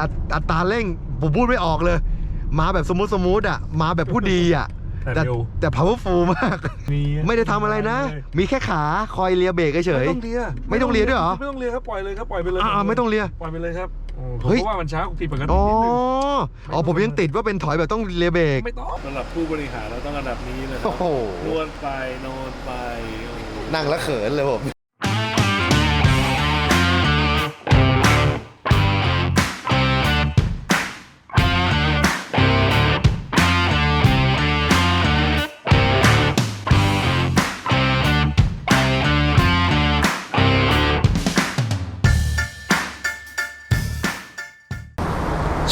อัตอัตราเร่งผมพูดไม่ออกเลย มาแบบสมูทสมูทอะ มาแบบผู้ดีอะ แต่แต่เร็วแต่ powerful มากมีไม่ได้ทำอะไรนะ มีแค่ขาคอยเลียเบรกเฉยไม่ต้องเลียไม่ต้องเลียด้วยเหรอ ไม่ต้องเลียครับปล่อยเลยครับปล่อยไปเลยอ่าไม่ต้องเลียปล่อยไปเลยครับโอ้ผมเฮ้ยก็ว่ามันช้าผิดปกติอ๋อนิดนึงอ๋อผมยังติดว่าเป็นถอยแบบต้องเลียเบรกไม่ต้องสำหรับผู้บริหารเราต้องระดับนี้เลยครัโอ้โหนวลไปนอนไปโอ้โหนั่งแล้วเขินเลยผม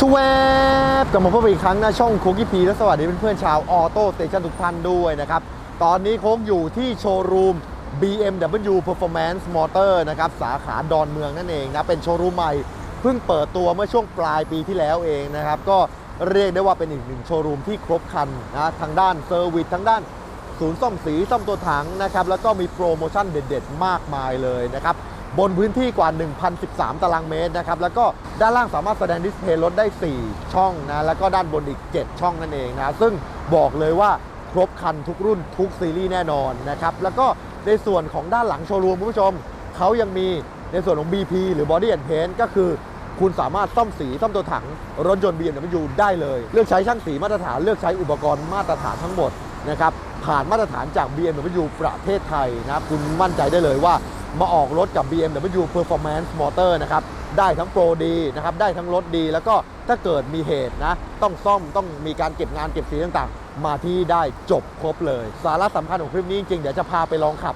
ชวบกลับมาพบกันอีกครั้งนะช่องโคกิพีและสวัสดีเพื่อนๆชาวออโต้สเตชันทุกท่านด้วยนะครับ ตอนนี้โค้งอยู่ที่โชว์รูม BMW Performance Motor นะครับ สาขาดอนเมืองนั่นเองนะ เป็นโชว์รูมใหม่เพิ่งเปิดตัวเมื่อช่วงปลายปีที่แล้วเองนะครับ ก็เรียกได้ว่าเป็นอีกหนึ่งโชว์รูมที่ครบครันนะทางด้านเซอร์วิสทางด้านศูนย์ซ่อมสีซ่อมตัวถังนะครับแล้วก็มีโปรโมชั่นเด็ด ๆ มากมายเลยนะครับ บนพื้นที่กว่า 1,013 ตารางเมตรนะครับ แล้วก็ด้านล่างสามารถแสดงดิสเพย์รถได้ 4 ช่องนะ แล้วก็ด้านบนอีก 7 ช่องนั่นเองนะ ซึ่งบอกเลยว่าครบคันทุกรุ่นทุกซีรีส์แน่นอนนะครับ แล้วก็ในส่วนของด้านหลังโชว์รูมคุณผู้ชม เขายังมีในส่วนของ BP หรือ Body and Paint ก็คือคุณสามารถซ่อมสีซ่อมตัวถังรถยนต์ BMW ได้เลย เลือกใช้ช่างสีมาตรฐานเลือกใช้อุปกรณ์มาตรฐานทั้งหมดนะครับผ่านมาตรฐานจาก BMW ประเทศไทยนะครับคุณมั่นใจได้เลยว่า มาออกรถกับ BMW Performance Motor นะครับ ได้ทั้งโปรดีนะครับ ได้ทั้งรถดี แล้วก็ถ้าเกิดมีเหตุนะ ต้องซ่อม ต้องมีการเก็บงานเก็บสีต่างๆ มาที่ได้จบครบเลย สาระสำคัญของคลิปนี้จริง เดี๋ยวจะพาไปลองขับ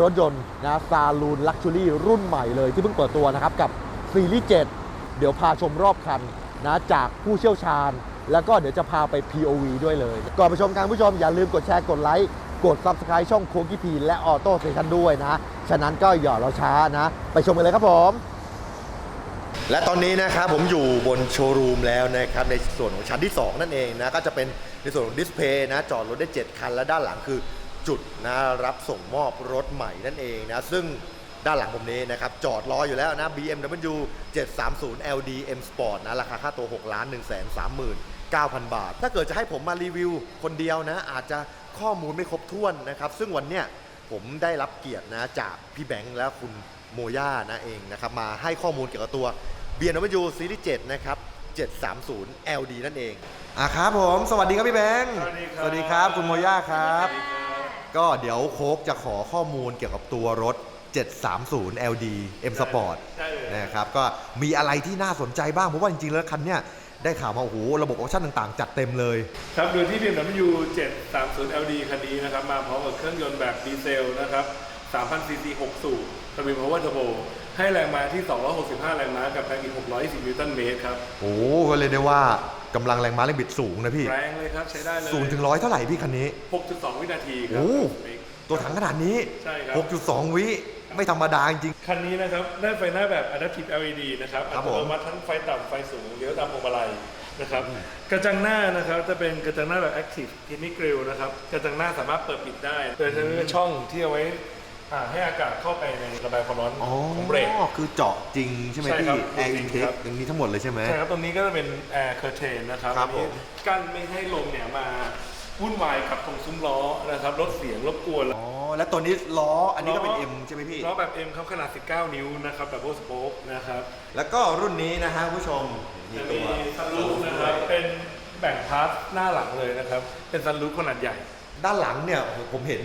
รถยนต์นะซาลูนลักชูรี่รุ่นใหม่เลยที่เพิ่งเปิดตัวนะครับ กับซีรีส์7เดี๋ยวพาชมรอบคันนะจากผู้เชี่ยวชาญ แล้วก็เดี๋ยวจะพาไป POV ด้วยเลย ก่อนไปชมการผู้ชมอย่าลืมกดแชร์กดไลค์กด Subscribe ช่องโคกิพีและออโต้เซชันด้วยนะ ฉะนั้นก็อย่าราช้านะ ไปชมกันเลยครับผม และตอนนี้นะครับผมอยู่บนโชว์รูมแล้วนะครับในส่วนของชั้นที่ 2 นั่นเองนะก็จะเป็นในส่วนของดิสเพย์นะจอดรถได้ 7 คัน และด้านหลังคือจุดนะรับส่งมอบรถใหม่นั่นเองนะซึ่งด้านหลังผมนี้นะครับ จอดรออยู่แล้วนะ BMW 730 LD M Sport นะ ราคาค่าตัว 6 ล้าน 1 3 9,000 บาท ถ้าเกิดจะให้ผมมารีวิวคนเดียวนะ อาจจะข้อมูลไม่ครบถ้วนนะครับ ซึ่งวันเนี้ย ผมได้รับเกียรตินะจากพี่แบงค์และคุณโมย่านะเองนะครับมาให้ข้อมูลเกี่ยวกับตัว BMW Series 7นะครับ 730 LD นั่นเอง อะครับผม สวัสดีครับพี่แบงค์สวัสดีครับสวัสดีครับคุณโมย่าครับ ก็เดี๋ยวโค้กจะขอข้อมูลเกี่ยวกับตัวรถ 730 LD M Sport ใช่เลย นะครับ ก็มีอะไรที่น่าสนใจบ้าง เพราะว่าจริงๆแล้วคันเนี้ย ได้ข่าวมาโอ้โหระบบออปชั่นต่างๆ จัดเต็มเลย ครับโดยที่ BMW 730 LD คันนี้นะครับ มาพร้อมกับเครื่องยนต์แบบดีเซลนะครับ3,000 cc 6สูบทวินพาวเวอร์เทอร์โบให้แรงม้าที่ 265 แรงม้ากับแรงบิด620นิวตันเมตรครับ โอ้โหก็เลยได้ว่ากำลังแรงม้าแรงบิดสูงนะพี่ แรงเลยครับ ใช้ได้เลยศูนย์ถึงร้อยเท่าไหร่พี่คันนี้ 6.2 วินาทีครัโอ้สเปคตัวถังขนาดนี้ ใช่ครับ 6.2 วิ ไม่ธรรมดาจริง คันนี้นะครับได้ไฟหน้าแบบ Adaptive LED นะครับครัอับตผมโนมัติทั้งไฟต่ำไฟสูงเลี้ยวตามพวงมาลัยนะครับกระจังหน้านะครับจะเป็นกระจังหน้าแบบ Active Kidney Grill นะครับกระจังหน้าสามารถเปิดปิดได้โดยใช้ช่องที่เอาไว้อ่าให้อากาศเข้าไปในระบายความร้อนอ๋อของเบรก คือเจาะจริงใช่ไหมใช่พี่ครับแอร์จริอินงเทคครับ อย่างนี้ทั้งหมดเลยใช่ไหม ใช่ครับตรงนี้ก็จะเป็น Air Curtain นะครับครับอันนี้ผม กั้นไม่ให้ลมเนี่ยมา วุ่นวายกับตรงซุ้มล้อนะครับลดเสียงรบกวน อ๋อ แล้วตัวนี้ล้ออันนี้ก็เป็น M ใช่ไหมพี่ ล้อแบบ M ครับขนาด 19 นิ้วนะครับ Double Spoke นะครับแล้วก็รุ่นนี้นะฮะผู้ชมมีจะตัมีวซันรูฟนะครับเป็นแบ่งพาร์ทหน้าหลังเลยนะครับเป็นซันรูฟขนาดใหญ่ ด้านหลังเนี่ยผมเห็น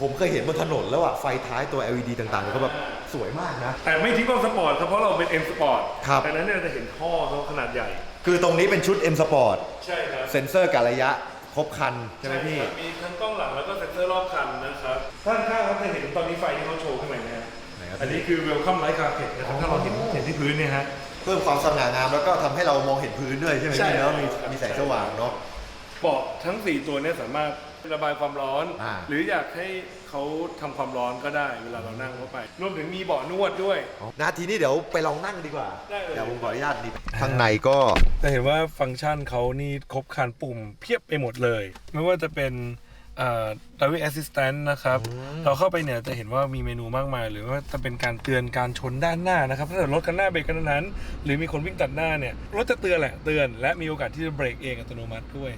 ผมเคยเห็นบนถนนแล้วอะไฟท้ายตัว LED ต่างๆเนี่ยเขาแบบสวยมากนะ แต่ไม่ทิ้งความสปอร์ตครับเพราะเราเป็น M Sport ครับ ดังนั้นเนี่ยจะเห็นท่อเขาขนาดใหญ่ คือตรงนี้เป็นชุด M Sport ใช่ครับ เซ็นเซอร์การระยะ ครบคันใช่ไหมพี่ ครับมีทั้งกล้องหลังแล้วก็เซ็นเซอร์รอบคันนะครับท่านข้างครับจะเห็นตอนนี้ไฟที่เขาโชว์ข้างในนะฮะไหนครับ อันนี้คือ Welcome Light Carpet นะครับถ้าเราเห็นเห็นที่พื้นเนี่ยฮะ เพิ่มความสง่างามแล้วก็ทำให้เรามองเห็นพื้นด้วยใช่ไหมใช่พี่ครัแล้บวมีมีแสงสว่างเนาะ เบาะทั้ง 4 ตัวเนี่ยสามารถ ระบายความร้อน อ่า หรืออยากให้เขาทำความร้อนก็ได้ เวลาเรานั่งเข้าไป รวมถึงมีเบาะนวดด้วยนะทีนี้เดี๋ยวไปลองนั่งดีกว่าได้เลย เดี๋ยวผมขออนุญาตดิข้างในก็ จะเห็นว่าฟังก์ชันเขานี่ครบครันปุ่มเพียบไปหมดเลย ไม่ว่าจะเป็นเอ่อ Driving Assistant นะครับเราเข้าไปเนี่ยจะเห็นว่ามีเมนูมากมาย หรือว่าจะเป็นการเตือนการชนด้านหน้านะครับถ้าเกิดรถกันหน้าเบรกกันนั้น หรือมีคนวิ่งตัดหน้าเนี่ยรถจะเตือนแหละเตือน และมีโอกาสที่จะเบรกเองอัตโนมัติด้วย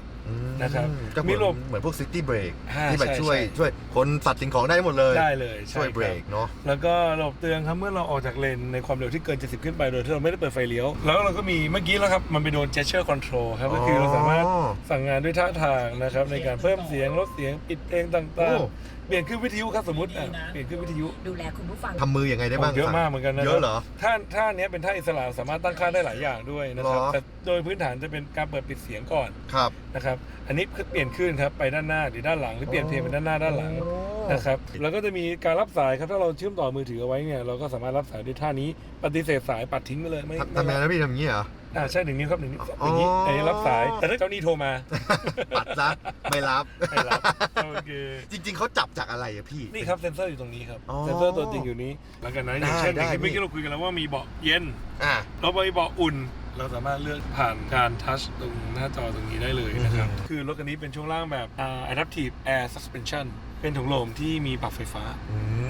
นะครับก็เหมืมีอนหลบเหมือนพวกซิตี้เบรกอ่าที่แบบใช่ช่วย ใช่ ช่วยคนสัตว์สิ่งของได้หมดเลย ได้เลยใช่วยเบรกคบเนาะ แล้วก็ระบบเตือนครับเมื่อเราออกจากเลนในความเร็วที่เกิน 70 ขึ้นไปโดยที่เราไม่ได้เปิดไฟเลี้ยว แล้วเราก็มีเมื่อกี้แล้วครับ มันไปโดน gesture control ครับ ก็คือเราสามารถอ๋อสั่งงานด้วยท่าทางนะครับ ในการเพิ่มเสียงลดเสียงปิดเพลงต่างโอ้ ๆ เปลี่ยนขึ้นวิทยุครับสมมติอะเปลี่ยนขึ้นวิทยุ ดูแลคุณผู้ฟัง ทำมือยังไงได้บ้างโอ้เยอะมากเหมือนกันนะเยอะเหรอ ท่าท่าเนี้ยเป็นท่าอิสระสามารถตั้งค่าได้หลายอย่างด้วยนะครับเหรอ แต่โดยพื้นฐานจะเป็นการเปิดปิดเสียงก่อนครับ นะครับอันนี้คือเปลี่ยนขึ้นครับไปด้านหน้าหรือด้านหลังหรือเปลี่ยนเพลงเป็นด้านหน้าด้านหลังโอ้นะครับแล้วก็จะมีการรับสายครับถ้าเราเชื่อมต่อมือถือเอาไว้เนี่ยเราก็สามารถรับสายด้วยท่านี้ปฏิเสธสายปัดทิ้งไปเลยไม่ทำทำยังไงนะพี่ทำอย่างนี้เหรอ อ่าใช่หนึ่งนิ้วครับหนึ่งนิ้วอ๋ออย่างนี้อันนี้รับสาย แต่ถ้าเจ้าหนี้โทรมา ปัดซะไม่รับ ไม่รับโอเคจริง ๆเขาจับจากอะไรอะพี่ นี่ครับเซนเซอร์อยู่ตรงนี้ครับอ๋อเซนเซอร์ตัวจริงอยู่นี้แล้วกันนะอย่างเช่นอได้ย่างที่ได้เมื่อกี้เราคุยกันแล้วว่ามีเบาะเย็นอ่าเราไปเบาะอุ่น เราสามารถเลือกผ่านการทัชตรงหน้าจอตรงนี้ได้เลยนะครับ อืม คือรถคันนี้เป็นช่วงล่างแบบอ่า adaptive air suspension เป็นถุงลมที่มีปรับไฟฟ้า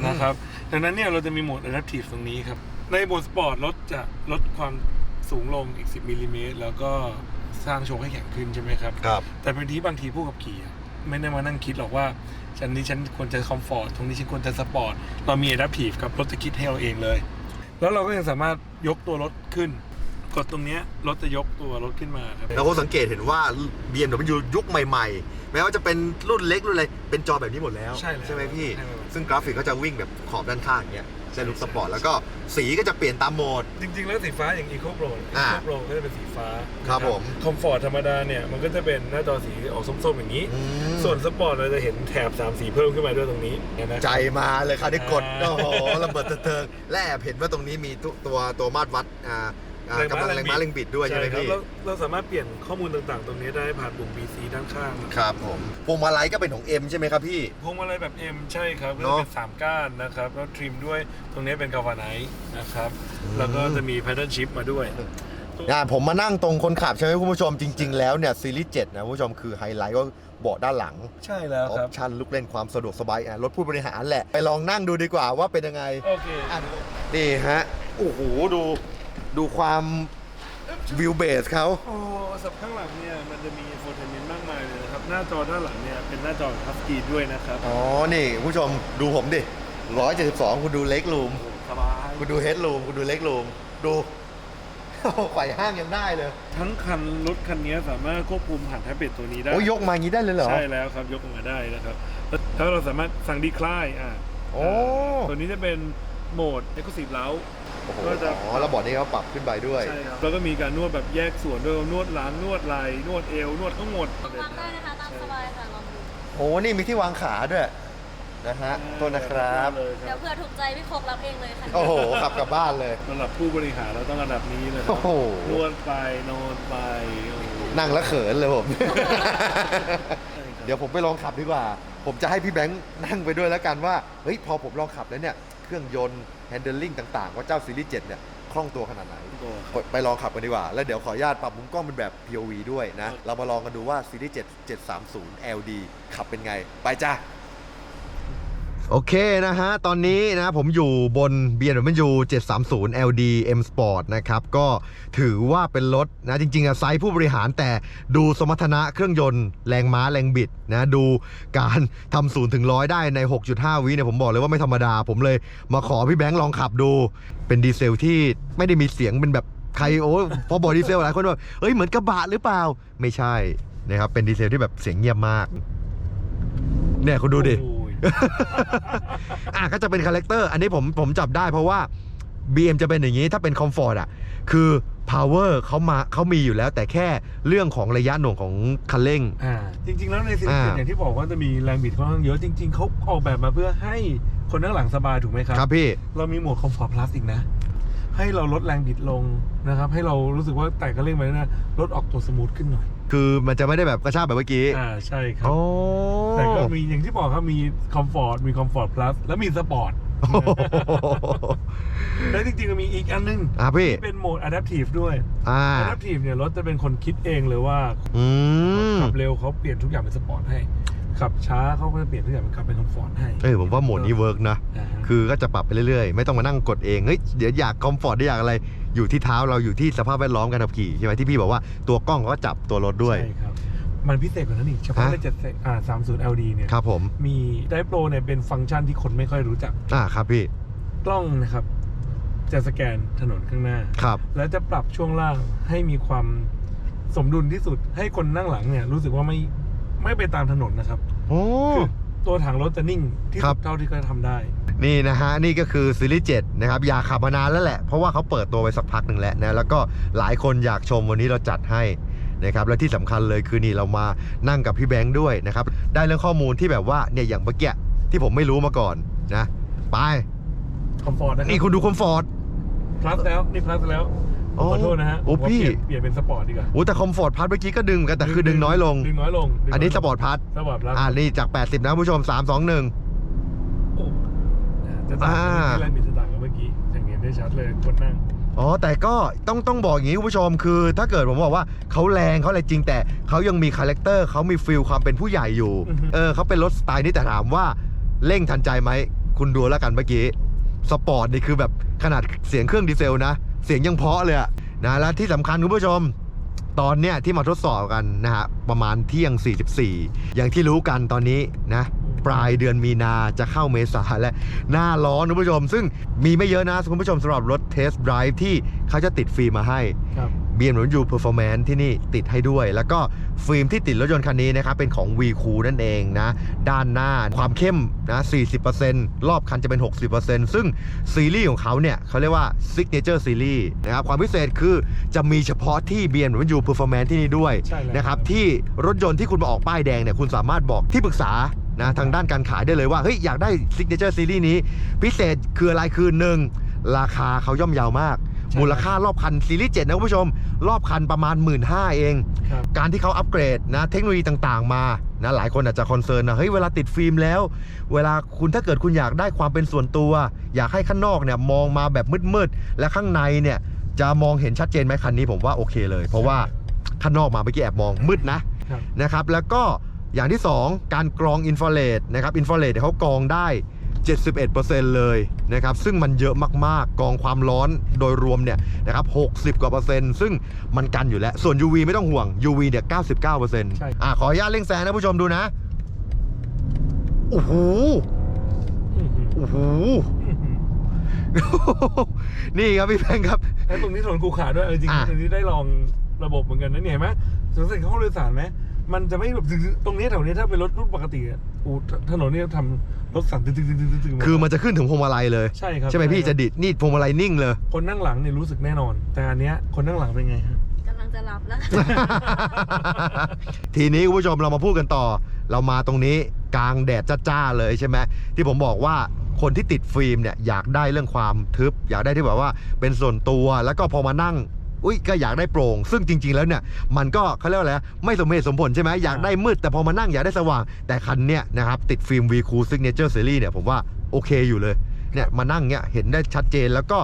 นะครับ ดังนั้นเนี่ยเราจะมีโหมด adaptive ตรงนี้ครับ ในโหมดสปอร์ตรถจะลดความ สูงลงอีก 10มิลลิเมตรแล้วก็สร้างโชคให้แข็งขึ้นใช่ไหมครับ ครับ แต่บางทีบางทีผู้ขับขี่อะไม่ได้มานั่งคิดหรอกว่าฉันนี้ฉันควรจะคอมฟอร์ตตรงนี้ฉันควรจะสปอร์ตเรามี adaptive ครับรถจะคิดให้เราเองเลย แล้วเราก็ยังสามารถยกตัวรถขึ้น กดตรงเนี้ยรถจะยกตัวรถขึ้นมาครับเราก็สังเกตเห็นว่า BMW ยุคใหม่ๆ แม้ว่าจะเป็นรุ่นเล็กรุ่นอะไรเป็นจอแบบนี้หมดแล้วใช่แล้วไหมพี่ ใช่แล้วซึ่งกราฟิกก็จะวิ่งแบบขอบด้านข้างอย่างเงี้ย จะลุกสปอร์ตแล้วก็สีก็จะเปลี่ยนตามโหมด จริง ๆ แล้วสีฟ้าอย่าง Eco Pro อ่า Eco Pro ก็จะเป็นสีฟ้าครับผม คอมฟอร์ตธรรมดาเนี่ย มันก็จะเป็นหน้าจอสีออกส้มๆอย่างนี้ อืมส่วนสปอร์ตเราจะเห็นแถบ3สีเพิ่มขึ้นมาด้วยตรงนี้เห็นไหม ใจมาเลยค่ะได้กด อ่า โอ้โหระเบิดเถิงและแอบเห็นว่าตรงนี้มีตัวตัวตัวมาตรวัดอ่า อ่ากำลังแรงม้าแรงบิดด้วยใช่ไหมครับพี่เราเราสามารถเปลี่ยนข้อมูลต่างๆ ตรงนี้ได้ผ่านปุ่ม BC ด้านข้างครับผมพวงมาลัยก็เป็นของ M ใช่ไหมครับพี่ พวงมาลัยแบบ M ใช่ครับก็เนจะอะเป็น 3 ก้านนะครับ แล้วทริมด้วยตรงนี้เป็นกาวาไนท์นะครับอืมแล้วก็จะมี pattern shift มาด้วย อ่าผมมานั่งตรงคนขับใช่ไหมคุณผู้ชมจริง ๆ แล้วเนี่ยซีรีส์7นะคุณผู้ชมคือไฮไลท์ก็เบาะด้านหลังใช่แล้วออครับปชั่นลูกเล่นความสะดวกสบายอะรถผู้บริหารแหละ ไปลองนั่งดูดีกว่าว่าเป็นยังไงโอเค อะนี่ฮะ โอ้โห ดู ดูความวิวเบสเขา โอ้สับข้างหลังเนี่ยมันจะมีโฟเทนเมนต์มากมายเลยนะครับ หน้าจอด้านหลังเนี่ยเป็นหน้าจอทัชสกรีนด้วยนะครับ อ๋อ นี่คุณผู้ชมดูผมดิ 172 คุณดูเล็กรูม สบาย คุณดูเฮดรูม คุณดูเล็กรูม ดู ไขว่ห้างยังได้เลย ทั้งคันรถคันนี้สามารถควบคุมผ่านแท็บเล็ตตัวนี้ได้โอ้ยยกมาอย่างนี้ได้เลยเหรอ ใช่แล้วครับยกออกมาได้นะครับแล้วแล้วเราสามารถสั่งดีคลายอ่าโอ้ตัวนี้จะเป็นโหมด Exclusive เล้าโอ้โหก็จะ อ๋อแล้วบอร์ดนี้เขาปรับขึ้นไปด้วย ใช่ครับแล้วก็มีการนวดแบบแยกส่วนด้วยนวดหลังนวดไหล่นวดเอวนวดทั้งหมดวางได้นะคะตามสบายค่ะลองดูโอ้นี่มีที่วางขาด้วยนะฮะโทษนะครับเลยคเดี๋รัยวบเผื่อถูกใจพี่โคกรับเองเลยค่ะโอ้โหขับกลับบ้านเลย สำหรับผู้บริหารเราต้องระดับนี้เลยครัโอ้โห นวดไปนอนไปโอ้โหนั่งแล้วเขินเลยผมใช่ครับเดี๋ยวผมไปลองขับดีกว่า ผมจะให้พี่แบงค์นั่งไปด้วยแล้วกันว่า เฮ้ย พอผมลองขับแล้วเนี่ย เครื่องยนต์แฮนเดิลลิ่งต่างๆ ว่าเจ้าซีรีส์7เนี่ยคล่องตัวขนาดไหนตัวไปไปลองขับกันดีกว่า แล้วเดี๋ยวขออนุญาตปรับมุมกล้องเป็นแบบ POV ด้วยนะ เรามาลองกันดูว่าซีรีส์7 730 LD ขับเป็นไง ไปจ้า โอเคนะฮะ ตอนนี้นะผมอยู่บน BMW 730 LD M Sport นะครับ ก็ถือว่าเป็นรถนะ จริงๆอะไซส์ผู้บริหารแต่ดูสมรรถนะเครื่องยนต์แรงม้าแรงบิดนะ ดูการทำศูนย์ถึงร้อยได้ใน 6.5 วิเนี่ยผมบอกเลยว่าไม่ธรรมดา ผมเลยมาขอพี่แบงค์ลองขับดู เป็นดีเซลที่ไม่ได้มีเสียงเป็นแบบใครโอ้พอบอกดีเซลหลายคนแบบเอ้ยเหมือนกระบะหรือเปล่าไม่ใช่นะครับเป็นดีเซลที่แบบเสียงเงียบมากเนี่ยคุณดูดิ อ้ยอะก็จะเป็นคาแรคเตอร์อันนี้ผมผมจับได้เพราะว่า BM จะเป็นอย่างนี้ถ้าเป็นคอมฟอร์ตอะคือ power เขามาเขามีอยู่แล้ว แต่แค่เรื่องของระยะหน่วงของคันเร่ง อ่าจริง ๆ แล้วในซีรีอ่าส์อย่างที่บอกว่าจะมีแรงบิดค่อนข้างเยอะจริง ๆเขาออกแบบมาเพื่อให้คนนั่งหลังสบายถูกไหมครับ ครับพี่ เรามีโหมดคอมฟอร์ตพลัสอีกนะ ให้เราลดแรงบิดลงนะครับ ให้เรารู้สึกว่าแต่ก็เร่งไปนะลดออกตัวสมูทขึ้นหน่อย คือมันจะไม่ได้แบบกระชากแบบเมื่อกี้อ่าใช่ครับ โอ้แต่ก็มีอย่างที่บอกครับมีคอมฟอร์ตมีคอมฟอร์ตพลัสแล้วมีสปอร์ตโอ้โหแล้วจริงๆก็มีอีกอันนึงอะพี่ที่เป็นโหมด adaptive ด้วย อ่า adaptive เนี่ยรถจะเป็นคนคิดเองเลยว่าอืมขับเร็วเขาเปลี่ยนทุกอย่างเป็นสปอร์ตให้ขับช้าเขาก็จะเปลี่ยนทุกอย่างเป็นขับเป็นคอมฟอร์ตให้เออผมว่าโหมดนี้เวิร์กนะาฮะคือก็จะปรับไปเรื่อยๆ ไม่ต้องมานั่งกดเองเฮ้ยเดี๋ยวอยากคอมฟอร์ตได้อยากอะไร อยู่ที่เท้าเราอยู่ที่สภาพแวดล้อมการขับขี่ใช่ไหมที่พี่บอกว่าตัวกล้องเขาก็จับตัวรถด้วย ใช่ครับ มันพิเศษกว่านั้นอีกเฉพาะฮะในเจ็ดอ่าสามศูนย์ LD เนี่ย ครับผมมีไดโปรเนี่ยเป็นฟังก์ชันที่คนไม่ค่อยรู้จัก อ่าครับพี่กล้องนะครับ จะสแกนถนนข้างหน้า ครับ และจะปรับช่วงล่างให้มีความสมดุลที่สุด ให้คนนั่งหลังเนี่ย รู้สึกว่าไม่ไม่ไปตามถนนนะครับ โอ้คือ ตัวถังรถจะนิ่งที่ครัสุบดเท่าที่เขาทำได้ นี่นะฮะ นี่ก็คือซีรีส์7นะครับ อยากขับมานานแล้วแหละ เพราะว่าเขาเปิดตัวไปสักพักหนึ่งแล้วนะ แล้วก็หลายคนอยากชมวันนี้เราจัดให้นะครับและที่สำคัญเลยคือนี่เรามานั่งกับพี่แบงค์ด้วยนะครับ ได้เรื่องข้อมูลที่แบบว่าเนี่ยอย่างเมื่อกี้ที่ผมไม่รู้มาก่อนนะ ไป คอมฟอร์ตนะครันี่คุณดูคอมฟอร์ตพลัสแล้ว นี่พลัสแล้วโอ้ขอโทษนะฮะโอ้ผมว่าพี่ เปลี่ยนเปลี่ยนเป็นสปอร์ตดีกว่าโอ้แต่คอมฟอร์ตพัทเมื่อกี้ก็ดึงเหมือนกันแต่คือดึงน้อยลง ดึงน้อยลงดึงยลงอันนี้สปอร์ตพัทสปอร์ตพลัสอ่านี่จาก 80 นะคุณผู้ชม 3 2 1 โอ้จะต่างอ่า กันที่แรงบิดจะต่างกันเมื่อกี้อย่างเห็นได้ชัดเลยคนนั่ง อ๋อ แต่ก็ต้องต้องบอกอย่างนี้คุณผู้ชมคือ ถ้าเกิดผมบอกว่าเขาแรงเขาอะไรจริงแต่เขายังมีคาแรคเตอร์เขามีฟิลความเป็นผู้ใหญ่อยู่ อือฮึ เออเขาเป็นรถสไตล์นี้แต่ถามว่าเร่งทันใจไหม คุณดูแล้วกันเมื่อกี้ สปอร์ตนี่คือแบบขนาดเสียงเครื่องดีเซลนะ เสียงยังเพาะเลยอะนะและที่สำคัญคุณผู้ชม ตอนเนี้ยที่มาทดสอบกันนะฮะประมาณเที่ยง 44 อย่างที่รู้กันตอนนี้นะปลายเดือนมีนาจะเข้าเมษาและหน้าร้อนคุณผู้ชม ซึ่งมีไม่เยอะนะคุณผู้ชมสำหรับรถเทสต์ไดรฟ์ที่เขาจะติดฟิล์มมาให้ ครับ BMW Performance ที่นี่ติดให้ด้วย แล้วก็ฟิล์มที่ติดรถยนต์คันนี้นะครับเป็นของ V c o o นั่นเองนะ ด้านหน้าความเข้มนะ 40%รอบคันจะเป็น 60%ซึ่งซีรีส์ของเขาเนี่ยเขาเรียกว่า Signature Series นะครับความพิเศษคือจะมีเฉพาะที่ BMW Performance ที่นี่ด้วยใช่แล้วนะครับที่รถยนต์ที่คุณมาออกป้ายแดงเนี่ยคุณสามารถบอกที่ปรึกษานะทางด้านการขายได้เลยว่าเฮ้ยอยากได้ Signature Series นี้ พิเศษคืออะไรคือหนึ่งราคาเขาย่อมเยาวมากใช่ มูลค่ารอบคันซีรีส์7นะคุณผู้ชม รอบคันประมาณ 1 5ื่นเองครับการที่เขาอัปเกรดนะเทคโนโลยีต่างๆ มานะหลายคนอาจจะคอนเซิร์นนะเฮ้ยเวลาติดฟิล์มแล้ว เวลาคุณถ้าเกิดคุณอยากได้ความเป็นส่วนตัว อยากให้ข้างนอกเนี่ยมองมาแบบมืดๆและข้างในเนี่ยจะมองเห็นชัดเจนไหมคันนี้ผมว่าโอเคเลย เพราะว่าข้างนอกมาเมื่อกี้แอบมองมืดนะครับนะครับแล้วก็อย่างที่ 2 การกรองอินฟราเรดนะครับอินฟราเรดเขากรองได้ 71%เลยนะครับซึ่งมันเยอะมากๆกรองความร้อนโดยรวมเนี่ยนะครับ60 กว่าเปอร์เซ็นต์ซึ่งมันกันอยู่แล้ว ส่วน UV ไม่ต้องห่วง UV เนี่ย99%ใช่ อะขออนุญาตเร่งแซงนะผู้ชมดูนะโอ้โหอื้อหือโอ้โหอื้อหือนี่ครับพี่แพงครับ แล้วตรงนี้ถนนคูขาด้วยเออจริงอะ ๆตรงนี้ได้ลองระบบเหมือนกันนะเนี่ยเห็นไหมสังเกตห้องโดยสารไหมมันจะไม่แบบตรงนี้แถวนี้ถ้าเป็นรถรุ่นปกติอะอูถนนนี่ทำ รถสั่นตึ๊งๆๆๆๆคือมันจะขึ้นถึงพวงมาลัยเลย ใช่ครับใช่ไหมพี่จะดิดนี่พวงมาลัยนิ่งเลย คนนั่งหลังเนี่ยรู้สึกแน่นอน แต่อันเนี้ยคนนั่งหลังเป็นไงฮะกำลังจะรับแล้วค่ะทีนี้คุณผู้ชมเรามาพูดกันต่อ เรามาตรงนี้กลางแดดจ้าๆเลยใช่ไหมที่ผมบอกว่าคนที่ติดฟิล์มเนี่ยอยากได้เรื่องความทึบ อยากได้ที่แบบว่าเป็นส่วนตัวแล้วก็พอมานั่ง อุ้ยก็อยากได้โปร่ง ซึ่งจริง ๆ แล้วเนี่ยมันก็เขาเรียกว่าอะไรไม่สมเหตุสมผลใช่ไหมอยากได้มืด แต่พอมานั่งอยากได้สว่าง แต่คันเนี้ยนะครับติดฟิล์ม V Cool Signature Series เนี่ยผมว่าโอเคอยู่เลยเนี่ยมานั่งเนี่ยเห็นได้ชัดเจนแล้วก็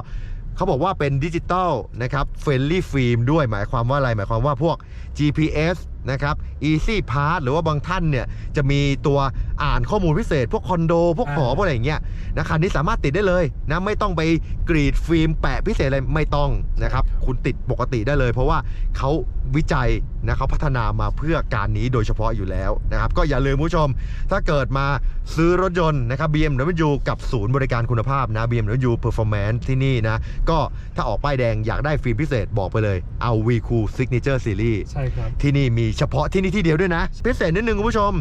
เขาบอกว่าเป็นดิจิตอลนะครับเฟรนลี่ฟิล์มด้วยหมายความว่าอะไรหมายความว่าพวก GPS นะครับ Easy Pass หรือว่าบางท่านเนี่ยจะมีตัวอ่านข้อมูลพิเศษ พวกคอนโด พวกหออ่าพวกอะไรอย่างเงี้ยนะคันนี้สามารถติดได้เลยนะไม่ต้องไปกรีดฟิล์มแปะพิเศษอะไรไม่ต้องนะครับคุณติดปกติได้เลย เพราะว่าเขาวิจัยนะเขาพัฒนามาเพื่อการนี้โดยเฉพาะอยู่แล้วนะครับก็อย่าลืมคุณผู้ชม ถ้าเกิดมา ซื้อรถยนต์นะครับ BMW กับศูนย์บริการคุณภาพนะ BMW Performance ที่นี่นะ ก็ถ้าออกป้ายแดงอยากได้ฟิล์มพิเศษบอกไปเลย เอา V Cool Signature Series ใช่ครับ ที่นี่มีเฉพาะที่นี่ที่เดียวด้วยนะ พิเศษนิดนึงคุณผู้ชม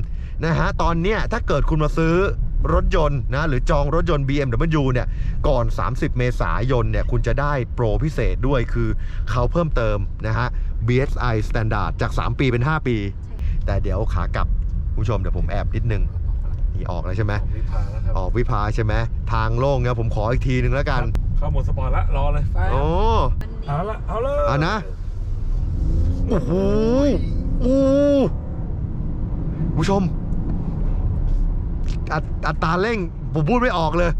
นะฮะตอนเนี้ยถ้าเกิดคุณมาซื้อรถยนต์นะหรือจองรถยนต์ BMW เนี่ยก่อน 30 เมษายนเนี่ยคุณจะได้โปรพิเศษด้วยคือเขาเพิ่มเติมนะฮะ BSI Standard จาก 3 ปีเป็น 5 ปี แต่เดี๋ยวขากลับคุณผู้ชมเดี๋ยวผมแอบนิดนึง นี่ออกแล้วใช่ไหมออกวิภาแล้วครับออกวิภาใช่ไหมทางโล่งเนี่ยผมขออีกทีนึงแล้วกัน เข้าโหมดสปอร์ตละรอเลยไปโอ้วันนี้เอาละเอาเลยเอานะโอ้โหโอ้ผู้ชมอัตอัตราเร่งผมพูดไม่ออกเลย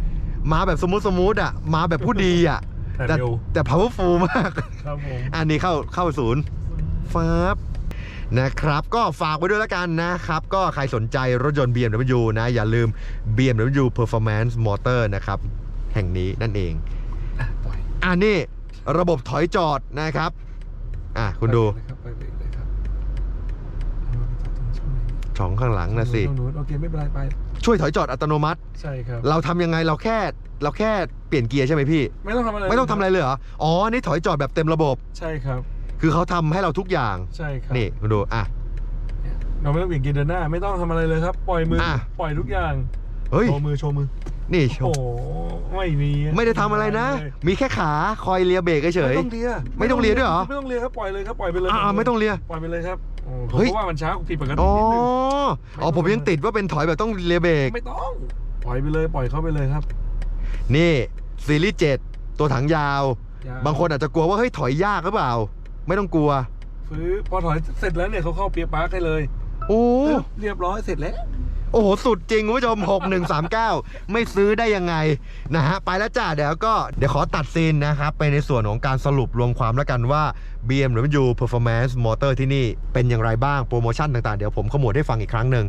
มาแบบสมูทสมูทอะ มาแบบผู้ดีอะ แต่แต่เร็วแต่ powerful มากครับผมอันนี้เข้าเข้าศูนย์ฟ้าบ นะครับ ก็ฝากไว้ด้วยแล้วกันนะครับ ก็ใครสนใจรถยนต์ BMW นะ อย่าลืม BMW Performance Motor นะครับ แห่งนี้นั่นเองปล่อยอ่านี่ระบบถอยจอดนะครับ อะคุณดูไปเลยครับไปเบรกเลยครับเอาไปต่อตรงช่องไหนช่องข้างหลังนะสิตรงนู้นโอเคไม่เป็นไรไป ช่วยถอยจอดอัตโนมัติ ใช่ครับ เราทำยังไงเราแค่เราแค่เปลี่ยนเกียร์ใช่ไหมพี่ ไม่ต้องทำอะไร ไม่ต้องทำอะไรเลยเหรอ อ๋อ นี่ถอยจอดแบบเต็มระบบ ใช่ครับ คือเขาทำให้เราทุกอย่าง ใช่ครับนี่คุณดูอะเนี่ยเราไม่ต้องเปลี่ยนเกียร์เดินหน้า ไม่ต้องทำอะไรเลยครับ ปล่อยมืออะ ปล่อยทุกอย่างเฮ้ย โชว์มือโชว์มือนี่โชโอ้ว์โหไม่มีไม่ได้ทำอะไรนะ มีแค่ขาคอยเลียเบรกเฉย ไม่ต้องเลียไม่ต้องเลียด้วยเหรอ ไม่ต้องเลียครับปล่อยเลยครับปล่อยไปเลยอ่าไม่ต้องเลีย ปล่อยไปเลยครับโอ้ผมเฮ้ย ก็ว่ามันช้าผิดปกติอ๋อนิดนึง อ๋อผมยังติดว่าเป็นถอยแบบต้องเลียเบรกไม่ต้อง ปล่อยไปเลยปล่อยเข้าไปเลยครับนี่ซีรีส์7ตัวถังยาว อย่บางคนอาจจะกลัวว่าเฮ้ยถอยยากหรือเปล่า ไม่ต้องกลัวฟื้อพอถอยเสร็จแล้วเนี่ยเขาเข้าเปียร์ปาร์คให้เลยโอ้เรียบร้อยเสร็จแล้ว โอ้โห สุดจริงคุณผู้ชม 6139 ไม่ซื้อได้ยังไงนะฮะ ไปแล้วจ้าเดี๋ยวก็เดี๋ยวขอตัดซีนนะครับ ไปในส่วนของการสรุปรวมความแล้วกันว่า BMW Performance Motor ที่นี่เป็นอย่างไรบ้างโปรโมชั่นต่างๆ เดี๋ยวผมขมวดให้ฟังอีกครั้งหนึ่ง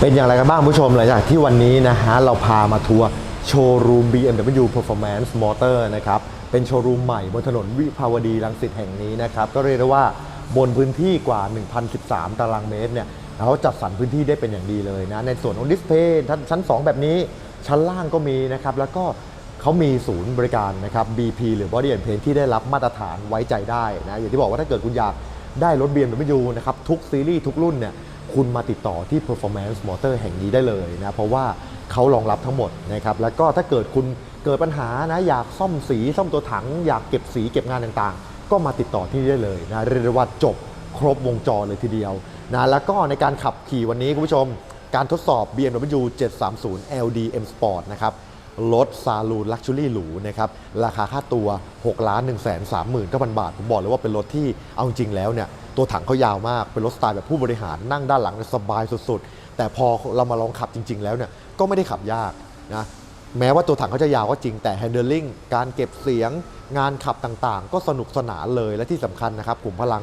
เป็นอย่างไรกันบ้างผู้ชมหลังจากที่วันนี้นะฮะเราพามาทัวร์ โชว์รูม BMW Performance Motor นะครับ เป็นโชว์รูมใหม่บนถนนวิภาวดีรังสิตแห่งนี้นะครับ ก็เรียกได้ว่าบนพื้นที่กว่า 1,013 ตารางเมตรเนี่ยเขาจัดสรรพื้นที่ได้เป็นอย่างดีเลยนะ ในส่วนของดิสเพย์ชั้น 2 แบบนี้ ชั้นล่างก็มีนะครับ แล้วก็เขามีศูนย์บริการนะครับ BP หรือ Body and Paint ที่ได้รับมาตรฐานไว้ใจได้นะ อย่างที่บอกว่าถ้าเกิดคุณอยากได้รถ BMW นะครับทุกซีรีส์ทุกรุ่นเนี่ยคุณมาติดต่อที่ Performance Motor แห่งนี้ได้เลยนะ เพราะว่า เขารองรับทั้งหมดนะครับแล้วก็ถ้าเกิดคุณเกิดปัญหานะอยากซ่อมสีซ่อมตัวถัง อยากเก็บสีเก็บงานต่างๆ ก็มาติดต่อที่นี่ได้เลยนะเรียกได้ว่าจบครบวงจรเลยทีเดียวนะแล้วก็ในการขับขี่วันนี้คุณผู้ชม การทดสอบ BMW 730 LD M Sport นะครับรถซาลูนลักชัวรี่หรูนะครับราคาค่าตัว 6 ล้าน1 3 9 0 0 0 บาท ผมบอกเลยว่าเป็นรถที่เอาจริงๆแล้วเนี่ยตัวถังเขายาวมากเป็นรถสไตล์แบบผู้บริหารนั่งด้านหลังสบายสุดๆ แต่พอเรามาลองขับจริง ๆ แล้วเนี่ยก็ไม่ได้ขับยากนะแม้ว่าตัวถังเขาจะยาวก็จริงแต่ handling การเก็บเสียงงานขับต่างๆ ก็สนุกสนานเลยและที่สำคัญนะครับกลุ่มพลัง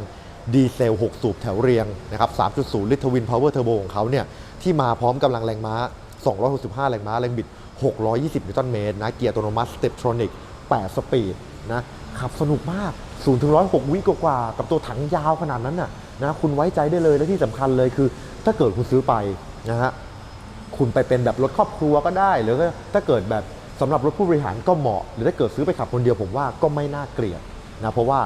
ดีเซล 6 สูบแถวเรียงนะครับ 3.0 ลิตรทวินพาวเวอร์เทอร์โบของเขาเนี่ยที่มาพร้อมกำลังแรงม้า 265 แรงม้า แรงบิด 620 นิวตันเมตรนะ เกียร์อัตโนมัติสเตปทรอนิก 8 สปีดนะ ขับสนุกมาก 0 ถึง 106 วิกว่า กับตัวถังยาวขนาดนั้นน่ะนะ คุณไว้ใจได้เลย และที่สำคัญเลยคือ ถ้าเกิดคุณซื้อไปนะฮะคุณไปเป็นแบบรถครอบครัวก็ได้ หรือว่าถ้าเกิดแบบสำหรับรถผู้บริหารก็เหมาะ หรือถ้าเกิดซื้อไปขับคนเดียวผมว่าก็ไม่น่าเกลียดนะเพราะว่า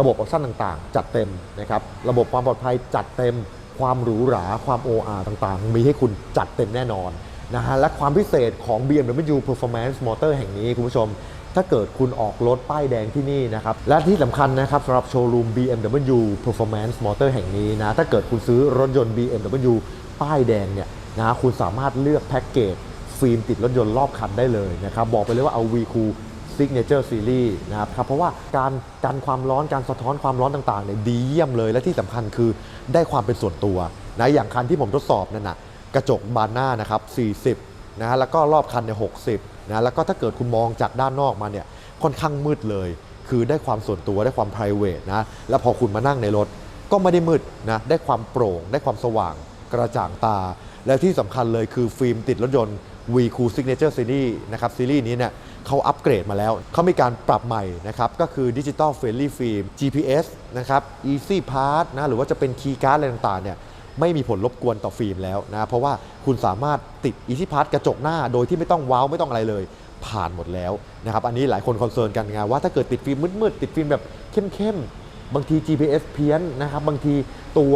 ระบบออปชั่นต่างๆ จัดเต็มนะครับระบบความปลอดภัยจัดเต็มความหรูหราความ OR ต่างๆ มีให้คุณจัดเต็มแน่นอนนะฮะและความพิเศษของ BMW Performance Motor แห่งนี้คุณผู้ชม ถ้าเกิดคุณออกรถป้ายแดงที่นี่นะครับ และที่สำคัญนะครับสำหรับโชว์รูม BMW Performance Motor แห่งนี้นะ ถ้าเกิดคุณซื้อรถยนต์ BMW ป้ายแดงเนี่ยนะคุณสามารถเลือกแพ็กเกจฟิล์มติดรถยนต์รอบคันได้เลยนะครับ บอกไปเลยว่าเอา V Cool Signature Series นะครับ เพราะว่าการกันความร้อนการสะท้อนความร้อนต่างๆเนี่ยดีเยี่ยมเลย และที่สำคัญคือได้ความเป็นส่วนตัวนะอย่างคันที่ผมทดสอบนั่นนะกระจกบานหน้านะครับ 40 นะฮะแล้วก็รอบคันเนี่ย60นะแล้วก็ถ้าเกิดคุณมองจากด้านนอกมาเนี่ยค่อนข้างมืดเลย คือได้ความส่วนตัวได้ความ p r i v a t นะแล้วพอคุณมานั่งในรถก็ไม่ได้มืดนะได้ความโปร่ง ได้ความสว่างกระจ่างตา และที่สำคัญเลยคือฟิล์มติดรถยนต์ V Cool Signature Series นะครับซีรีส์นี้เนี่ยเขาอัปเกรดมาแล้ว เขามีการปรับใหม่นะครับ ก็คือ Digital Friendly Film GPS นะครับ Easy Pass นะหรือว่าจะเป็น Key Card อะไรต่างๆเนี่ย ไม่มีผลรบกวนต่อฟิล์มแล้วนะเพราะว่าคุณสามารถติด Easy Pass กระจกหน้าโดยที่ไม่ต้องว้าวไม่ต้องอะไรเลยผ่านหมดแล้วนะครับอันนี้หลายคนคอนเซิร์นกันไงว่าถ้าเกิดติดฟิล์มมืดๆติดฟิล์มแบบเข้มๆบางที GPS เพี้ยนนะครับบางทีตัว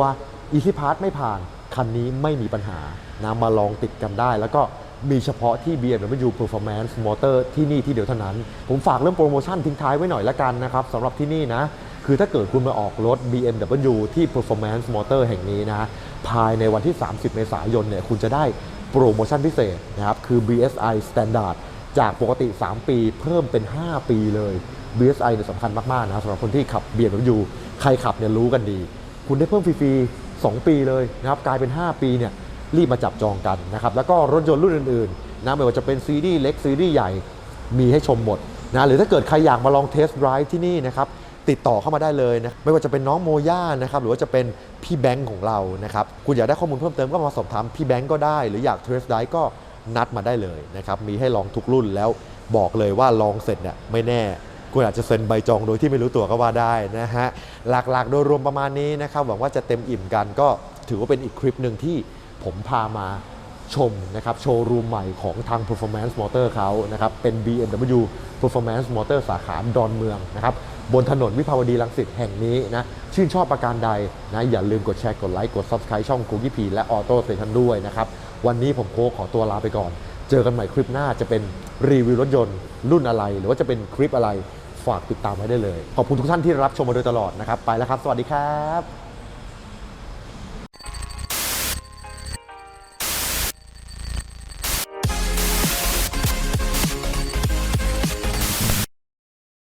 Easy Pass ไม่ผ่าน คันนี้ไม่มีปัญหานะมาลองติดกันได้ แล้วก็มีเฉพาะที่ BMW Performance Motor ที่นี่ที่เดียวเท่านั้น ผมฝากเรื่องโปรโมชั่นทิ้งท้ายไว้หน่อยละกันนะครับสำหรับที่นี่นะคือถ้าเกิดคุณมาออกรถ BMW ที่ Performance Motor แห่งนี้นะ ภายในวันที่ 30 เมษายนเนี่ยคุณจะได้โปรโมชั่นพิเศษนะครับ คือ BSI Standard จากปกติ 3 ปีเพิ่มเป็น 5 ปีเลย BSI เนี่ยสำคัญมาก ๆ นะสำหรับคนที่ขับ BMW ใครขับเนี่ยรู้กันดี คุณได้เพิ่มฟรีๆ 2 ปีเลยนะครับ กลายเป็น 5 ปีเนี่ยรีบมาจับจองกันนะครับ แล้วก็รถยนต์รุ่นอื่น ๆ นะไม่ว่าจะเป็นซีรีส์เล็กซีรีส์ใหญ่มีให้ชมหมดนะหรือถ้าเกิดใครอยากมาลองเทสต์ไรฟ์ที่นี่นะครับ ติดต่อเข้ามาได้เลยนะไม่ว่าจะเป็นน้องโมย่านะครับหรือว่าจะเป็นพี่แบงค์ของเรานะครับคุณอยากได้ข้อมูลเพิ่มเติมก็มาสอบถามพี่แบงค์ก็ได้ หรืออยากเทสได้ก็นัดมาได้เลยนะครับมีให้ลองทุกรุ่นแล้วบอกเลยว่าลองเสร็จเนี่ยไม่แน่คุณอาจจะเซ็นใบจองโดยที่ไม่รู้ตัวก็ว่าได้นะฮะหลักๆ โดยรวมประมาณนี้นะครับหวังว่าจะเต็มอิ่มกันก็ถือว่าเป็นอีกคลิปหนึ่งที่ผมพามาชมนะครับโชว์รูมใหม่ของทาง Performance Motor เขานะครับเป็น BMW Performance Motor สาขาดอนเมืองนะครับ บนถนนวิภาวดีรังสิตแห่งนี้นะชื่นชอบประการใดนะอย่าลืมกดแชร์กดไลค์กด Subscribe ช่องกูกี้พีและออโต้เซทันด้วยนะครับ วันนี้ผมโค้กขอตัวลาไปก่อน เจอกันใหม่คลิปหน้าจะเป็นรีวิวรถยนต์รุ่นอะไร หรือว่าจะเป็นคลิปอะไรฝากติดตามไว้ได้เลย ขอบคุณทุกท่านที่รับชมมาโดยตลอดนะครับ ไปแล้วครับ สวัสดีครับ